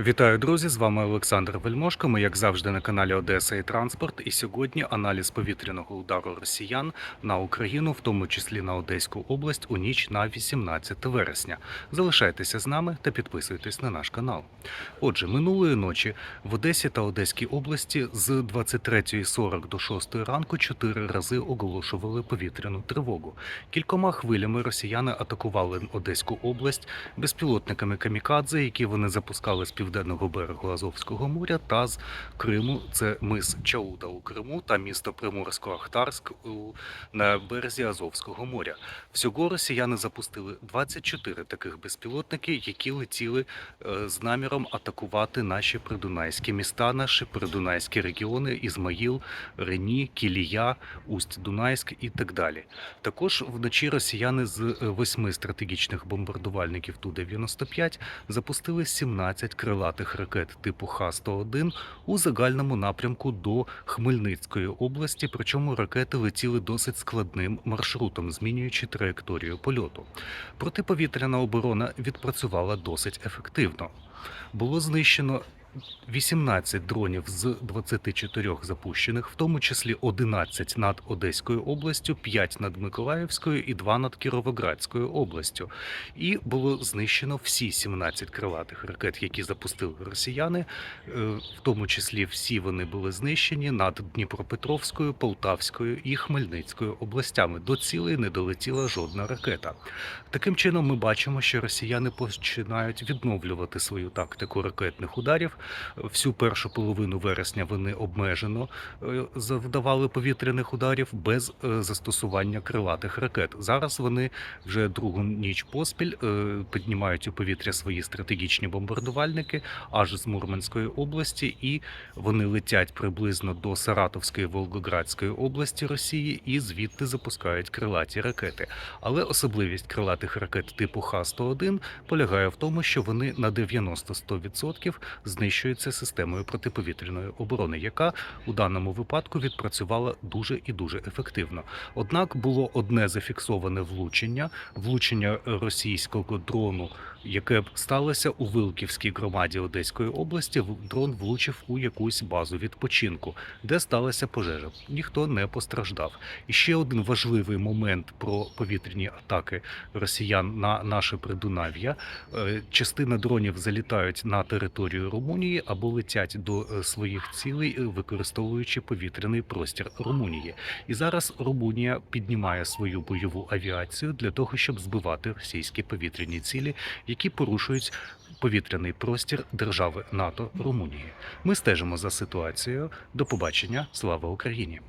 Вітаю, друзі! З вами Олександр Вельмошко. Ми, як завжди, на каналі Одеса і Транспорт. І сьогодні аналіз повітряного удару росіян на Україну, в тому числі на Одеську область, у ніч на 18 вересня. Залишайтеся з нами та підписуйтесь на наш канал. Отже, минулої ночі в Одесі та Одеській області з 23.40 до 6 ранку чотири рази оголошували повітряну тривогу. Кількома хвилями росіяни атакували Одеську область безпілотниками камікадзе, які вони запускали з південного берегу Азовського моря та з Криму. Це мис Чауда у Криму та місто Приморсько-Ахтарськ на березі Азовського моря. Всього росіяни запустили 24 таких безпілотники, які летіли е, з наміром атакувати наші придунайські міста, наші придунайські регіони Ізмаїл, Рені, Кілія, Усть-Дунайськ і так далі. Також вночі росіяни з е, восьми стратегічних бомбардувальників Ту-95 запустили 17 крилатих ракет типу Х-101 у загальному напрямку до Хмельницької області. Причому ракети летіли досить складним маршрутом, змінюючи траєкторію польоту. Протиповітряна оборона відпрацювала досить ефективно. Було знищено 18 дронів з 24 запущених, в тому числі 11 над Одеською областю, 5 над Миколаївською і 2 над Кіровоградською областю. І було знищено всі 17 крилатих ракет, які запустили росіяни. Е, В тому числі всі вони були знищені над Дніпропетровською, Полтавською і Хмельницькою областями. До цілей не долетіла жодна ракета. Таким чином, ми бачимо, що росіяни починають відновлювати свою тактику ракетних ударів. Всю першу половину вересня вони обмежено е, завдавали повітряних ударів без е, застосування крилатих ракет. Зараз вони вже другу ніч поспіль е, піднімають у повітря свої стратегічні бомбардувальники аж з Мурманської області, і вони летять приблизно до Саратовської Волгоградської області Росії і звідти запускають крилаті ракети. Але особливість крилатих ракет типу Х-101 полягає в тому, що вони на 90-100% знищуються системою протиповітряної оборони, яка у даному випадку відпрацювала дуже і дуже ефективно. Однак було одне зафіксоване влучення влучення російського дрону, яке сталося у Вилківській громаді Одеської області. Дрон влучив у якусь базу відпочинку, де сталася пожежа. Ніхто не постраждав. І ще один важливий момент про повітряні атаки росіян на наше Придунав'я. Е, Частина дронів залітають на територію Румунії або летять до е, своїх цілей, е, використовуючи повітряний простір Румунії. І зараз Румунія піднімає свою бойову авіацію для того, щоб збивати російські повітряні цілі, які порушують повітряний простір держави НАТО Румунії. Ми стежимо за ситуацією. До побачення. Слава Україні!